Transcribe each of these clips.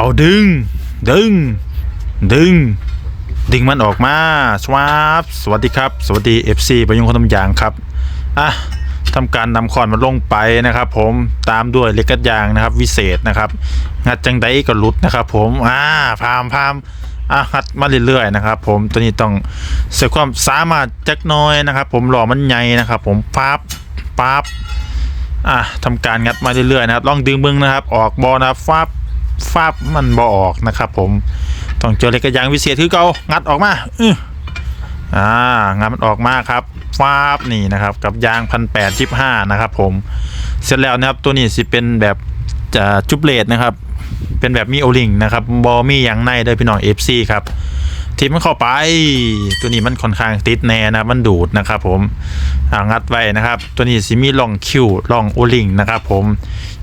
เอาดึง ดึง ดึง ดึงมันออกมาสวาบสวัสดีครับ สวัสดี FC ประยุงคนทำยางครับอะทำการนำคอนมาลงไปนะครับ ผมตามด้วยเล็กกัดยางนะครับ วิเศษนะครับ งัดจังไดก็หลุดนะครับ ผมอ่าพามพามอะงัดมาเรื่อยๆนะครับ ผมตัวนี้ต้องเสียความสามารถจักน้อยนะครับ ผมหล่อมันใหญ่นะครับ ผมปั๊บปั๊บอะทำการงัดมาเรื่อยๆนะครับลองดึงเบิ้งนะครับ ออกบอนะครับ ฟับมันบอออกนะครับผมต้องเจอเหล็กกระยางวิเศษคือเกางัดออกมาอื้ออ่างัดมันออกมาครับฟับนี่นะครับกับยางพันแปดจิบห้านะครับผมเสร็จแล้วนะครับตัวนี้สิเป็นแบบจะจุบเลดนะครับ เป็นแบบมีโอลิงนะครับบอมีอย่างในเลยพี่น้อง FC ครับทีมมันเข้าไปตัวนี้มันค่อนข้างติดแน่นะมันดูดนะครับผมอ่างัดไว้นะครับ ตัวนี้สิมีลองคิวลองโอลิงนะครับผม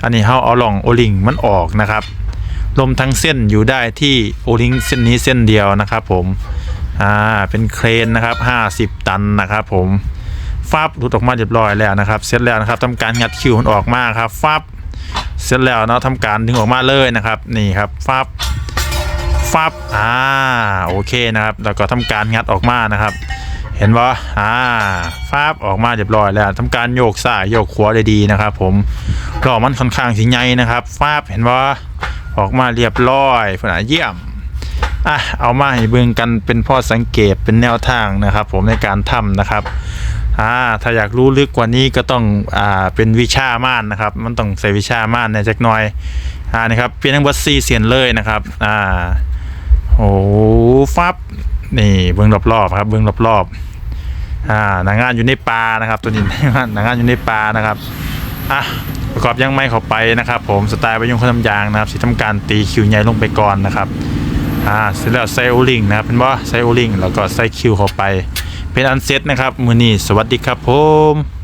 อันนี้เขาเอาลองโอลิงมันออกนะครับ ลมทั้งเส้นอยู่ได้ที่โอลิงเส้นนี้เส้นเดียวนะครับผมอ่าเป็นเครนนะครับ 50 ตันนะครับผมฟับหลุดออกมาเรียบร้อยแล้วนะครับ เสร็จแล้วนะครับทำการงัดคิวมันออกมาครับฟับเสร็จแล้วเนาะทำการดึงออกมาเลยนะครับ นี่ครับฟับฟับอ่าโอเคนะครับแล้วก็ทำการงัดออกมานะครับ เห็นว่าอ่าฟับออกมาเรียบร้อยแล้วทำการโยกซ้ายโยกขวาได้ดีนะครับ ผมกรอมันค่อนข้างสีใหญ่นะครับฟับเห็นว่า ออกมาเรียบร้อยฝนาเยี่ยมอะเอามาให้เบิ่งกันเป็นพ่อสังเกตเป็นแนวทางนะครับ ผมในการทำนะครับอ่าถ้าอยากรู้ลึกกว่านี้ก็ต้องอ่าเป็นวิชาม่านนะครับ มันต้องใส่วิชาม่านในจักหน่อยอ่านี่ครับเป็นทั้งบัสซีเสียนเลยนะครับอ่าโอ้ฟับนี่เบื้องรอบๆครับเบื้องรอบๆอ่านางงานอยู่ในป่านะครับ ตัวนี้นางงานอยู่ในป่านะครับ อะประกอบยังไม่เข้าไปนะครับ ผมสไตล์ประยุงคนทำยางนะครับสีทำการตีคิวใหญ่ลงไปก่อนนะครับอ่าเสร็จแล้วใส่โอลิงนะครับเป็นว่าใส่โอลิงแล้วก็ใส่คิวเข้าไป เป็นอันเซตนะครับมือนี้สวัสดีครับผม